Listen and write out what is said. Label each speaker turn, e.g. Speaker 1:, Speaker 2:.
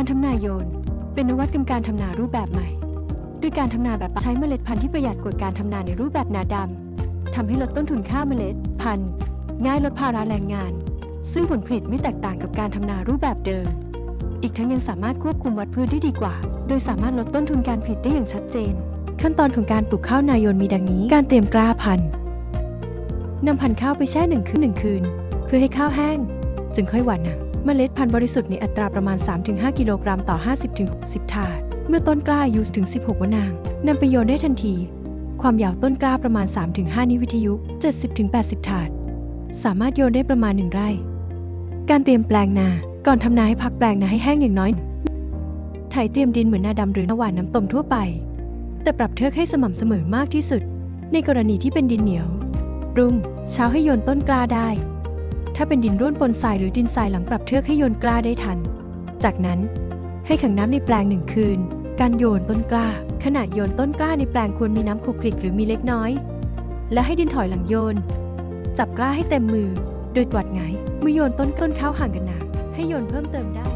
Speaker 1: การทำนาโยน เป็นนวัตกรรมการทำนารูปแบบใหม่ ด้วยการทำนาแบบใช้เมล็ดพันธุ์ที่ประหยัดกว่าการทำนาในรูปแบบนาดำทำให้ลดต้นทุนค่าเมล็ดพันธุ์ ง่ายลดภาระแรงงาน ซึ่งผลผลิตไม่แตกต่างกับการทำนารูปแบบเดิม อีกทั้งยังสามารถควบคุมวัดพืชได้ดีกว่า โดยสามารถลดต้นทุนการผลิตได้อย่างชัดเจน ขั้นตอนของการปลูกข้าวนายนมีดังนี้ การเตรียมกล้าพันธุ์นำพันธุ์ข้าวไปแช่หนึ่งคืนหนึ่งคืน เพื่อให้ข้าวแห้ง จึงค่อยหว่านนำเมล็ดพันธุ์บริสุทธิ์ในอัตราประมาณ 3-5 กิโลกรัมต่อ 50-60 ถาด เมื่อต้นกล้าอายุถึง 16 วันนางนำไปโยนได้ทันที ความยาวต้นกล้าประมาณ 3-5 นิ้ววิทยุ 70-80 ถาด สามารถโยนได้ประมาณ 1 ไร่ การเตรียมแปลงนา ก่อนทำนาให้พักแปลงนาให้แห้งอย่างน้อย ไถเตรียมดินเหมือนนาดำหรือนาหวานน้ำต้มทั่วไป แต่ปรับเทือกให้สม่ำเสมอมากที่สุด ในกรณีที่เป็นดินเหนียว รุ่งเช้าให้โยนต้นกล้าได้ ถ้าเป็นดินร่วนปนทรายหรือดินทรายหลังปรับเทือกให้โยนกล้าได้ทัน จากนั้นให้ขังน้ำในแปลงหนึ่งคืน การโยนต้นกล้า ขณะโยนต้นกล้าในแปลงควรมีน้ำคลุกคลิกหรือมีเล็กน้อย และให้ดินถอยหลังโยน จับกล้าให้เต็มมือ โดยตวัดไงเมื่อโยนต้นต้นข้าวห่างกันหนาให้โยนเพิ่มเติมได้